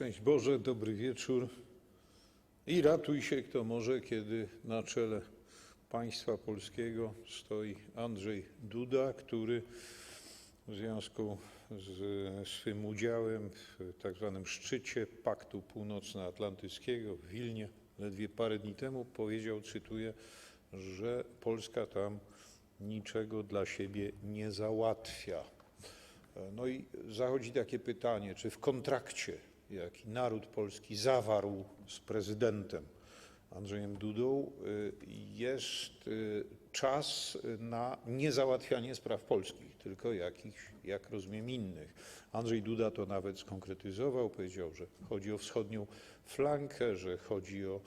Szczęść Boże, dobry wieczór i ratuj się kto może, kiedy na czele państwa polskiego stoi Andrzej Duda, który w związku z swym udziałem w tak zwanym szczycie Paktu Północnoatlantyckiego w Wilnie ledwie parę dni temu powiedział, cytuję, że Polska tam niczego dla siebie nie załatwia. No i zachodzi takie pytanie, czy w kontrakcie, jaki naród polski zawarł z prezydentem Andrzejem Dudą, y, jest y, czas na niezałatwianie spraw polskich, tylko jakichś, jak rozumiem, innych. Andrzej Duda to nawet skonkretyzował, powiedział, że chodzi o wschodnią flankę, że chodzi o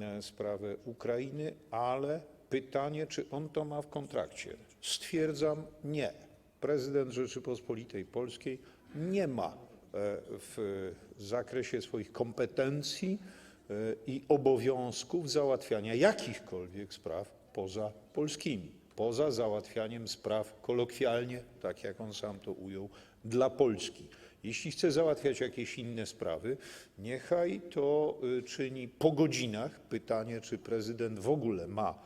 e, sprawę Ukrainy, ale pytanie, czy on to ma w kontrakcie. Stwierdzam nie. Prezydent Rzeczypospolitej Polskiej nie ma w zakresie swoich kompetencji e, i obowiązków załatwiania jakichkolwiek spraw poza polskimi, poza załatwianiem spraw kolokwialnie, tak jak on sam to ujął, dla Polski. Jeśli chce załatwiać jakieś inne sprawy, niechaj to y, czyni po godzinach. Pytanie, czy prezydent w ogóle ma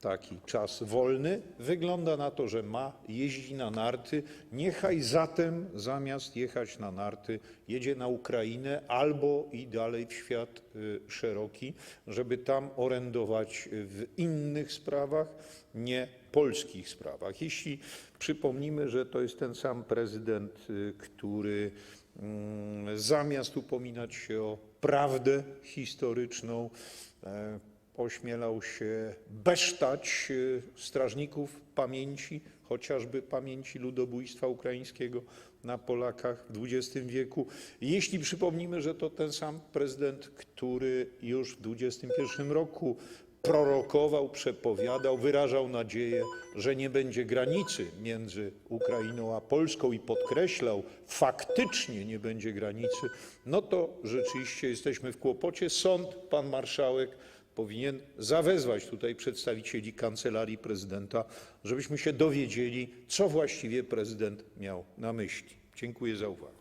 taki czas wolny. Wygląda na to, że ma, jeździ na narty. Niechaj zatem zamiast jechać na narty, jedzie na Ukrainę albo i dalej w świat y, szeroki, żeby tam orędować w innych sprawach, nie polskich sprawach. Jeśli przypomnimy, że to jest ten sam prezydent, y, który mm, zamiast upominać się o prawdę historyczną, e, ośmielał się besztać y, strażników pamięci, chociażby pamięci ludobójstwa ukraińskiego na Polakach w XX wieku. Jeśli przypomnimy, że to ten sam prezydent, który już w XXI roku prorokował, przepowiadał, wyrażał nadzieję, że nie będzie granicy między Ukrainą a Polską i podkreślał, faktycznie nie będzie granicy, no to rzeczywiście jesteśmy w kłopocie. Sąd, pan marszałek powinien zawezwać tutaj przedstawicieli kancelarii prezydenta, żebyśmy się dowiedzieli, co właściwie prezydent miał na myśli. Dziękuję za uwagę.